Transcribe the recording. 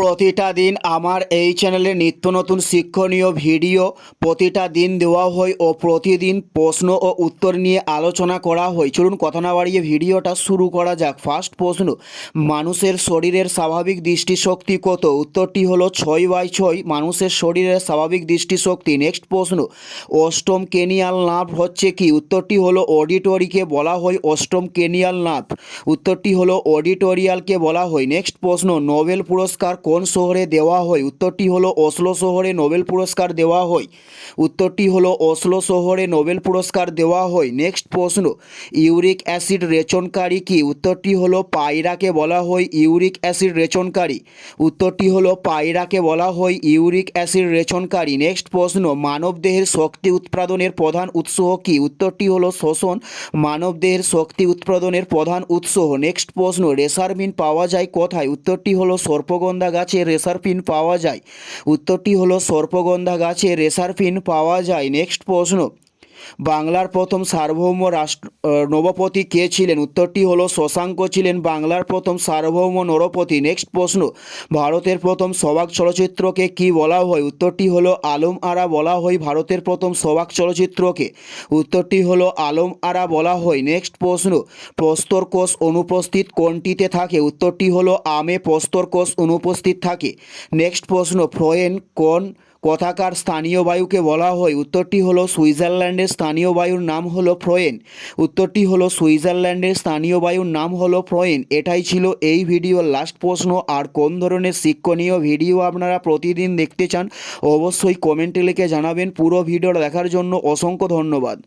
প্রতিটা দিন আমার এই চ্যানেলে নিত্য নতুন শিক্ষণীয় ভিডিও প্রতিটা দিন দেওয়া হয় ও প্রতিদিন প্রশ্ন ও উত্তর নিয়ে আলোচনা করা হয়। চলুন কথা না বাড়িয়ে ভিডিওটা শুরু করা যাক। ফার্স্ট প্রশ্ন, মানুষের শরীরের স্বাভাবিক দৃষ্টিশক্তি কত? উত্তরটি হলো ছয় বাই ছয়, মানুষের শরীরের স্বাভাবিক দৃষ্টিশক্তি। নেক্সট প্রশ্ন, অষ্টম কেনিয়াল নাভ হচ্ছে কি? উত্তরটি হলো অডিটোরিকে বলা হয় অষ্টম কেনিয়াল নাভ। উত্তরটি হলো অডিটোরিয়ালকে বলা হয়। নেক্সট প্রশ্ন, নোবেল পুরস্কার কোন শহরে দেওয়া হয়? উত্তরটি হলো ওসলো শহরে নোবেল পুরস্কার দেওয়া হয়। উত্তরটি হলো ওসলো শহরে নোবেল পুরস্কার দেওয়া হয়। নেক্সট প্রশ্ন, ইউরিক অ্যাসিড রেচনকারী কি? উত্তরটি হলো পায়রাকে বলা হয় ইউরিক অ্যাসিড রেচনকারী। উত্তরটি হলো পায়রাকে বলা হয় ইউরিক অ্যাসিড রেচনকারী। নেক্সট প্রশ্ন মানবদেহের শক্তি উৎপাদনের প্রধান উৎস কি? উত্তরটি হলো শোষণ মানবদেহের শক্তি উৎপাদনের প্রধান উৎস। নেক্সট প্রশ্ন রেসারমিন পাওয়া যায় কোথায়? উত্তরটি হলো সর্পগন্ধা গাছে রেসারপিন পাওয়া যায়। উত্তরটি হলো সর্পগন্ধা গাছে রেসারফিন পাওয়া যায়। নেক্সট প্রশ্ন। বাংলার প্রথম সার্বভৌম রাষ্ট্র নবপতি কে ছিলেন? উত্তরটি হলো, শশাঙ্ক ছিলেন বাংলার প্রথম সার্বভৌম নরপতি। নেক্সট প্রশ্ন, ভারতের প্রথম সবাক চলচ্চিত্রকে কি বলা হয়? উত্তরটি হলো, আলম আরা বলা হয় ভারতের প্রথম সবাক চলচ্চিত্রকে। উত্তরটি হলো, আলম আরা বলা হয়। নেক্সট প্রশ্ন প্রস্তর কোষ অনুপস্থিত কোনটিতে থাকে? উত্তরটি হলো, আমে প্রস্তর কোষ অনুপস্থিত থাকে। নেক্সট প্রশ্ন ফ্লোয়েন কোন কথাকার স্থানীয় বায়ুকে বলা হয়। উত্তরটি হলো সুইজারল্যান্ডের স্থানীয় বায়ুর নাম হলো ফ্রোয়েন। উত্তরটি হলো সুইজারল্যান্ডের স্থানীয় বায়ুর নাম হলো ফ্রোয়েন। এটাই ছিল এই ভিডিওর লাস্ট প্রশ্ন। আর কোন ধরনের শিক্ষণীয় ভিডিও আপনারা প্রতিদিন দেখতে চান, অবশ্যই কমেন্টে লিখে জানাবেন। পুরো ভিডিওটা দেখার জন্য অসংখ্য ধন্যবাদ।